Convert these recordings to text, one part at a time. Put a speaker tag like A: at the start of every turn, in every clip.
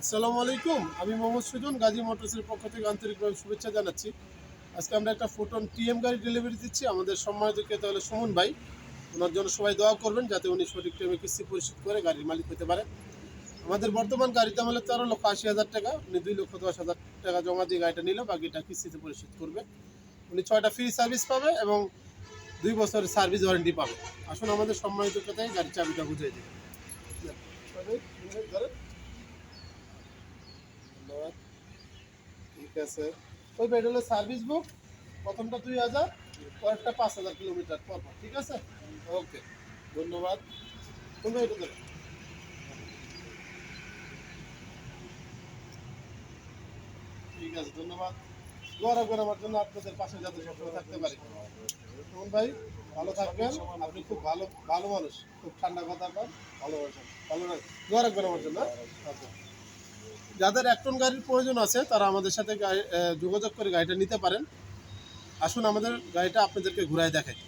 A: আসসালামু আলাইকুম। আমি মোহাম্মদ সুজন, গাজী মোটরসের পক্ষ থেকে আন্তরিকভাবে শুভেচ্ছা জানাচ্ছি। আজকে আমরা একটা ফোটন টিএম গাড়ি ডেলিভারি দিচ্ছি। আমাদের সম্মানিত ক্রেতা হলো সুমন ভাই। ওনার জন্য সবাই দোয়া করবেন যাতে উনি সঠিক টাইমে কিস্তি পরিশোধ করে গাড়ির মালিক হতে পারে। আমাদের বর্তমান গাড়ির দাম হলো তেরো লক্ষ আশি হাজার টাকা। উনি দুই লক্ষ দশ হাজার টাকা জমা দিয়ে গাড়িটা নিল। বাকিটা কিস্তিতে পরিশোধ করবে। উনি ছয়টা ফ্রি সার্ভিস পাবে এবং দুই বছরের সার্ভিস ওয়ারেন্টি পাবে। আসুন আমাদের সম্মানিত ক্রেতায় গাড়ির চাবিটা বুঝিয়ে দিই ধরেন ধন্যবাদ ঠিক আছে। ওই বেড হলো সার্ভিস বুক প্রথমটা দুই হাজার, পরেরটা পাঁচ হাজার কিলোমিটার পর ঠিক আছে? ওকে, ধন্যবাদ। তোমরা ঠিক আছে, ধন্যবাদ। দোয়া রাখবেন আমার জন্য আপনাদের পাশে যাতে সবসময় থাকতে পারি। সুমন ভাই, ভালো থাকবেন। আপনি খুব ভালো ভালো মানুষ। খুব ঠান্ডা কথা ভালোবাসেন ভালো রাখ দোয়া রাখবেন আমার জন্য। আচ্ছা। যাদের এক টন গাড়ির প্রয়োজন আছে, তারা আমাদের সাথে যোগাযোগ করে গাড়িটা নিতে পারেন। আসুন আমাদের গাড়িটা আপনাদেরকে ঘুরায় দেখাই।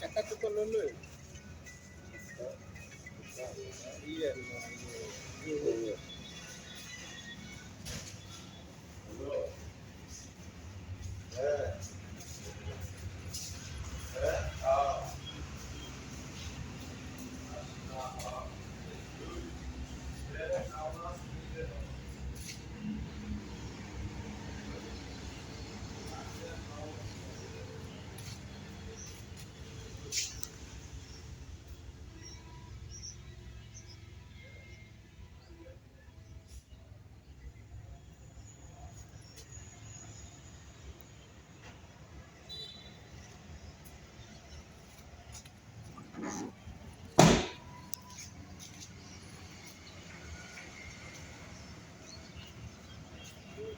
A: চাকাটা তো đi về